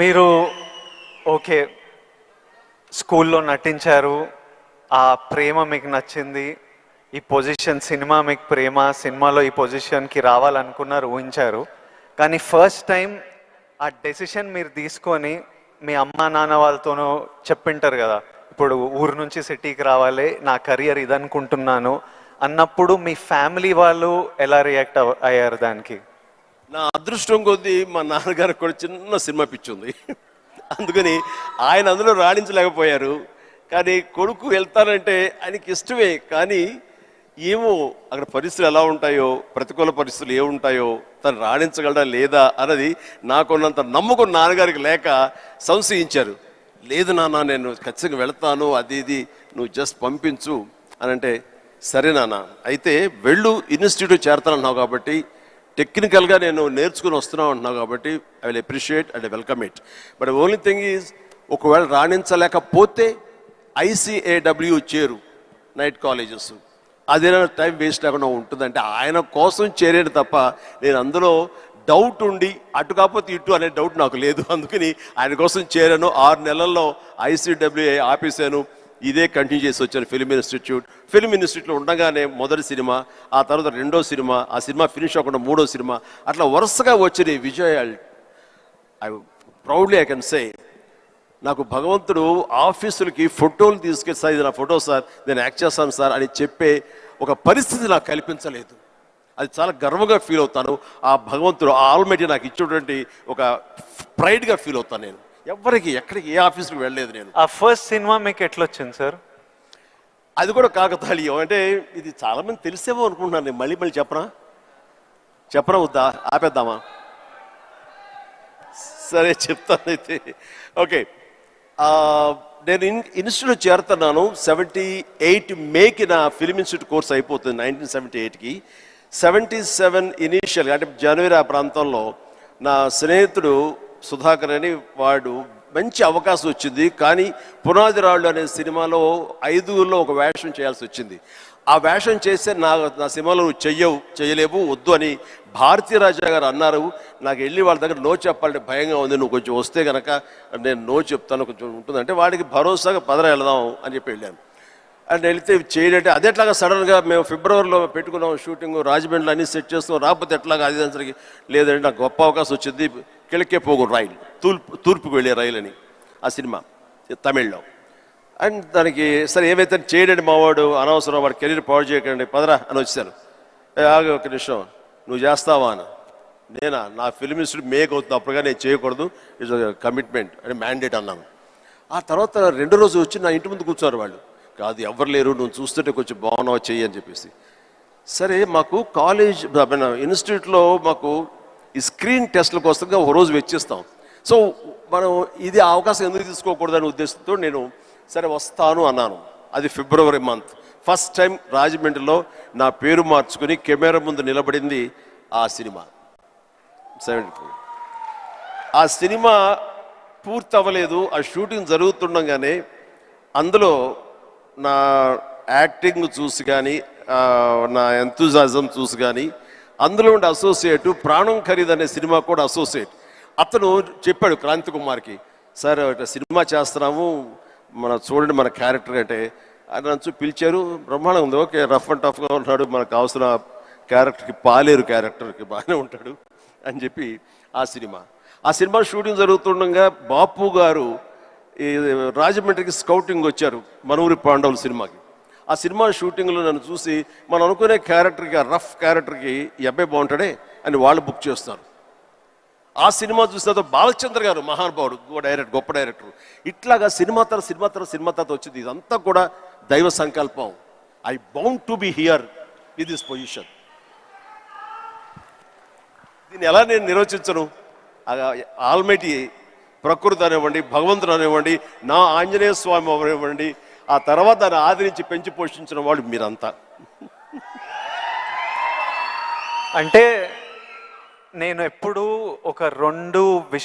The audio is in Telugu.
మీరు ఓకే స్కూల్లో నటించారు. ఆ ప్రేమ మీకు నచ్చింది. ఈ పొజిషన్ సినిమా మీకు ప్రేమ సినిమాలో ఈ పొజిషన్కి రావాలనుకున్నారు ఊహించారు. కానీ ఫస్ట్ టైం ఆ డెసిషన్ మీరు తీసుకొని మీ అమ్మ నాన్న వాళ్ళతోనూ చెప్పింటారు కదా ఇప్పుడు ఊరు నుంచి సిటీకి రావాలి నా కెరియర్ ఇదనుకుంటున్నాను అన్నప్పుడు మీ ఫ్యామిలీ వాళ్ళు ఎలా రియాక్ట్ అయ్యారు దానికి? నా అదృష్టం కొద్దీ మా నాన్నగారికి కూడా చిన్న సినిమా పిచ్చి ఉంది. అందుకని ఆయన అందులో రాణించలేకపోయారు. కానీ కొడుకు వెళ్తానంటే ఆయనకి ఇష్టమే. కానీ ఏమో అక్కడ పరిస్థితులు ఎలా ఉంటాయో ప్రతికూల పరిస్థితులు ఏముంటాయో తను రాణించగలడా లేదా అన్నది నాకున్నంత నమ్మకం నాన్నగారికి లేక సంశయించారు. లేదు నాన్న నేను ఖచ్చితంగా వెళ్తాను అది ఇది నువ్వు జస్ట్ పంపించు అని అంటే సరే నాన్న అయితే వెళ్ళు ఇన్స్టిట్యూట్ చేరతానన్నావు కాబట్టి టెక్నికల్గా నేను నేర్చుకుని వస్తున్నావు అంటున్నావు కాబట్టి I will appreciate and welcome it but only thing is ఒకవేళ రాణించలేకపోతే ఐసీఏడబ్ల్యూ చేరు నైట్ కాలేజెస్ అదేనా టైం వేస్ట్ లేకుండా ఉంటుందంటే ఆయన కోసం చేరేది తప్ప నేను అందులో డౌట్ ఉండి అటు కాకపోతే ఇటు అనే డౌట్ నాకు లేదు. అందుకని ఆయన కోసం చేరాను. ఆరు నెలల్లో ఐసీడబ్ల్యూఏ ఆపేసాను ఇదే కంటిన్యూ చేసి వచ్చాను ఫిల్మ్ ఇన్స్టిట్యూట్ ఫిల్మ్ ఇన్స్టిట్యూట్లో ఉండగానే మొదటి సినిమా ఆ తర్వాత రెండో సినిమా ఆ సినిమా ఫినిష్ అవ్వకుండా మూడో సినిమా అట్లా వరుసగా వచ్చిన విజయాలు I proudly I can say నాకు భగవంతుడు ఆఫీసులకి ఫోటోలు తీసుకెళ్ళి సార్ ఇది నా ఫోటో సార్ నేను యాక్ట్ చేస్తాను సార్ అని చెప్పే ఒక పరిస్థితి నాకు కల్పించలేదు. అది చాలా గర్వంగా ఫీల్ అవుతాను. ఆ భగవంతుడు ఆ నాకు ఇచ్చినటువంటి ఒక ప్రైడ్గా ఫీల్ అవుతాను నేను. ఎవరికి ఎక్కడికి ఏ ఆఫీస్కి వెళ్ళలేదు నేను. ఆ ఫస్ట్ సినిమా మీకు ఎట్లొచ్చింది సార్? అది కూడా కాకతాళీయం. అంటే ఇది చాలా మంది తెలిసేమో అనుకుంటున్నాను నేను. మళ్ళీ మళ్ళీ చెప్పనా? చెప్పనా వద్దా? ఆపేద్దామా? సరే చెప్తాను అయితే. ఓకే. నేను ఇన్ ఇన్స్టిట్యూట్ చేరుతున్నాను. సెవెంటీ ఎయిట్ మేకి నా ఫిలిం ఇన్స్టిట్యూట్ కోర్స్ అయిపోతుంది నైన్టీన్ సెవెంటీ ఎయిట్కి. సెవెంటీ సెవెన్ ఇనీషియల్ అంటే జనవరి ఆ ప్రాంతంలో నా స్నేహితుడు సుధాకర్ అని వాడు మంచి అవకాశం వచ్చింది. కానీ పునాది రాళ్ళు అనే సినిమాలో ఐదుగురిలో ఒక వేషం చేయాల్సి వచ్చింది. ఆ వేషం చేస్తే నా నా సినిమాలో నువ్వు చెయ్యవు చేయలేవు వద్దు అని భారతీ రాజా గారు అన్నారు. నాకు వెళ్ళి వాళ్ళ దగ్గర నో చెప్పాలంటే భయంగా ఉంది. నువ్వు కొంచెం వస్తే కనుక నేను నో చెప్తాను కొంచెం ఉంటుందంటే వాడికి భరోసాగా పదర వెళదాం అని చెప్పి వెళ్ళాను. అండ్ వెళితే చేయడంటే అదే ఎట్లాగా సడన్గా మేము ఫిబ్రవరిలో పెట్టుకున్నాం షూటింగ్ రాజమండ్రిలో అన్ని సెట్ చేస్తాం రాకపోతే ఎట్లాగా అది దానికి లేదంటే నాకు గొప్ప అవకాశం వచ్చింది. కిళకే పోగు రైలు. తూర్పు తూర్పుకు వెళ్ళే రైలు అని ఆ సినిమా తమిళ్ళో. అండ్ దానికి సరే ఏమైతే చేయడండి మావాడు అనవసరం వాడు కెరీర్ పాడు చేయకండి పదరా అని వచ్చాను ఆగ ఒక నిమిషం. నువ్వు చేస్తావా అని. నేనా? నా ఫిల్మ్ ఇన్స్టిట్యూట్ మేక్ అవుతుంది అప్పుడుగా నేను చేయకూడదు. ఇట్స్ కమిట్మెంట్ అని మ్యాండేట్ అన్నాను. ఆ తర్వాత రెండు రోజు వచ్చి నా ఇంటి ముందు కూర్చున్నారు వాళ్ళు. కాదు ఎవరు లేరు నువ్వు చూస్తుంటే కొంచెం బాగున్నావు చెయ్యి అని చెప్పేసి. సరే మాకు కాలేజ్ ఇన్స్టిట్యూట్లో మాకు ఈ స్క్రీన్ టెస్ట్ల కోసంగా ఒక రోజు వెచ్చిస్తాం. సో మనం ఇది అవకాశం ఎందుకు తీసుకోకూడదనే ఉద్దేశంతో నేను సరే వస్తాను అన్నాను. అది ఫిబ్రవరి మంత్. ఫస్ట్ టైం రాజమండ్రిలో నా పేరు మార్చుకుని కెమెరా ముందు నిలబడింది ఆ సినిమా. సెవెంటీ ఆ సినిమా పూర్తి అవ్వలేదు ఆ షూటింగ్ జరుగుతుండగానే అందులో నా యాక్టింగ్ చూసి కానీ నా ఎంతూజాజం చూసి కానీ అందులో ఉండే అసోసియేట్ ప్రాణం ఖరీదు అనే సినిమా కూడా అసోసియేట్ అతను చెప్పాడు క్రాంతి కుమార్కి సార్ ఇట్లా సినిమా చేస్తున్నాము మన చూడండి మన క్యారెక్టర్ అంటే. అని నన్ను పిలిచారు. బ్రహ్మాండం ఉంది ఓకే రఫ్ అండ్ టఫ్గా ఉన్నాడు మనకు కావాల్సిన క్యారెక్టర్కి పాలేరు క్యారెక్టర్కి బాగానే ఉంటాడు. అని చెప్పి ఆ సినిమా. ఆ సినిమా షూటింగ్ జరుగుతుండగా బాపు గారు ఈ రాజమండ్రికి స్కౌటింగ్ వచ్చారు మనూరి పాండవుల సినిమాకి. ఆ సినిమా షూటింగ్లో నన్ను చూసి మనం అనుకునే క్యారెక్టర్కి ఆ రఫ్ క్యారెక్టర్కి ఈ అబ్బాయి బాగుంటాడే అని వాళ్ళు బుక్ చేస్తారు. ఆ సినిమా చూసిన తర్వాత బాలచంద్ర గారు మహానుభావుడు గొప్ప డైరెక్టర్ గొప్ప డైరెక్టర్. ఇట్లాగా సినిమా తర్వాత సినిమా తర్వాత సినిమా తర్వాత వచ్చింది. ఇదంతా కూడా దైవ సంకల్పం. I bound to be here with this position దీన్ని ఎలా నేను నిర్వచించను? ఆల్మైటీ ప్రకృతి అనివ్వండి భగవంతుడు అనివ్వండి నా ఆంజనేయ స్వామి అవనివ్వండి ఆ తర్వాత దాన్ని ఆదరించి పెంచి పోషించిన వాళ్ళు మీరంతా. అంటే నేను ఎప్పుడూ ఒక రెండు విష